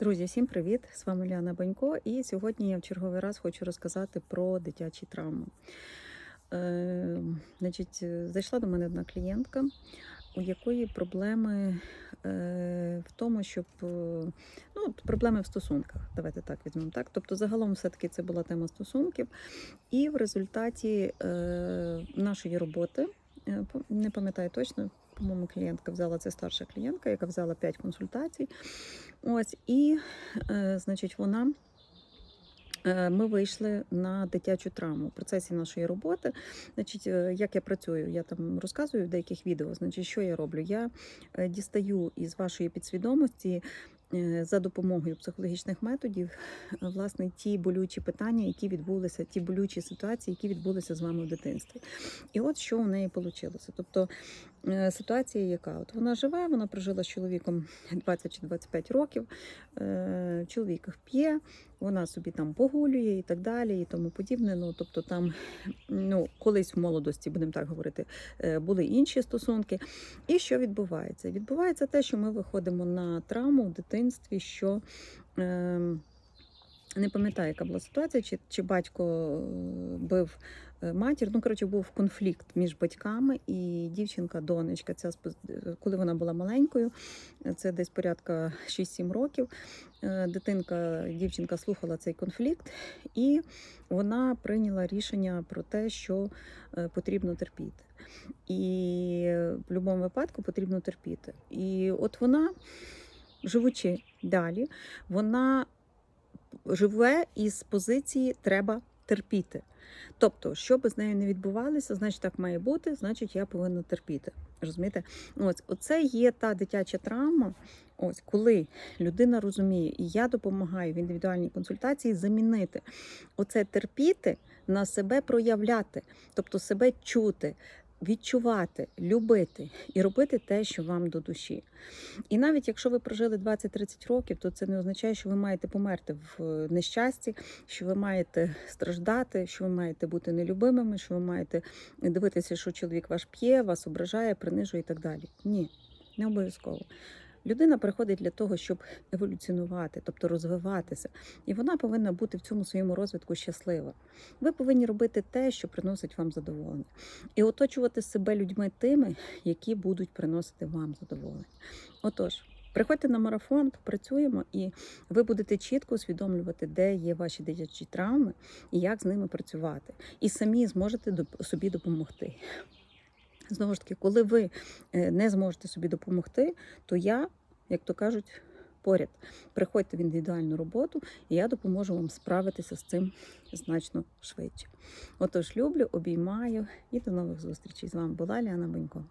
Друзі, всім привіт! З вами Ліана Банько, і сьогодні я в черговий раз хочу розказати про дитячі травми. Е, значить, зайшла до мене одна клієнтка, у якої проблеми е, в тому, щоб е, ну, проблеми в стосунках. Давайте так візьмемо так. Тобто, загалом, все-таки це була тема стосунків. І в результаті е, нашої роботи, е, не пам'ятаю точно, по-моєму, клієнтка взяла це старша клієнтка, яка взяла 5 консультацій. Ось, і, е, значить, вона. е, Ми вийшли на дитячу травму в процесі нашої роботи. Значить, е, як я працюю, я там розказую в деяких відео. Значить, що я роблю? Я е, дістаю із вашої підсвідомості за допомогою психологічних методів е, власне ті болючі питання, які відбулися, ті болючі ситуації, які відбулися з вами в дитинстві. І от що у неї вийшло. Тобто е, ситуація, яка от вона живе, вона прожила з чоловіком 20 чи 25 років. е, Чоловік п'є, вона собі там погулює і так далі, і тому подібне. Ну тобто, там ну колись в молодості, будемо так говорити, е, були інші стосунки. І що відбувається? Відбувається те, що ми виходимо на травму в дитинстві, що. Е, не пам'ятаю, яка була ситуація, чи, чи батько е, бив е, матір. Ну, коротше, був конфлікт між батьками і дівчинка, донечка. Ця коли вона була маленькою, це десь порядка 6-7 років. е, Дитинка, дівчинка слухала цей конфлікт, і вона прийняла рішення про те, що потрібно терпіти. І в будь-якому випадку потрібно терпіти. І от вона, живучи далі, вона живе із позиції треба терпіти. Тобто, що би з нею не відбувалося, значить так має бути, значить я повинна терпіти. Розумієте? Ось оце є та дитяча травма. Ось коли людина розуміє, і я допомагаю в індивідуальній консультації замінити оце терпіти на себе проявляти, тобто себе чути, відчувати, любити і робити те, що вам до душі. І навіть якщо ви прожили 20-30 років, то це не означає, що ви маєте померти в е, нещасті, що ви маєте страждати, що ви маєте бути нелюбимими, що ви маєте дивитися, що чоловік ваш п'є, вас ображає, принижує і так далі. Ні, не обов'язково. Людина приходить для того, щоб еволюціонувати, тобто розвиватися, і вона повинна бути в цьому своєму розвитку щаслива. Ви повинні робити те, що приносить вам задоволення, і оточувати себе людьми тими, які будуть приносити вам задоволення. Отож. Приходьте на марафон, працюємо, і ви будете чітко усвідомлювати, де є ваші дитячі травми і як з ними працювати. І самі зможете собі допомогти. Знову ж таки, коли ви е, не зможете собі допомогти, то я, як то кажуть, поряд. Приходьте в індивідуальну роботу, і я допоможу вам справитися з цим значно швидше. Отож, люблю, обіймаю і до нових зустрічей. З вами була Ліана Бенько.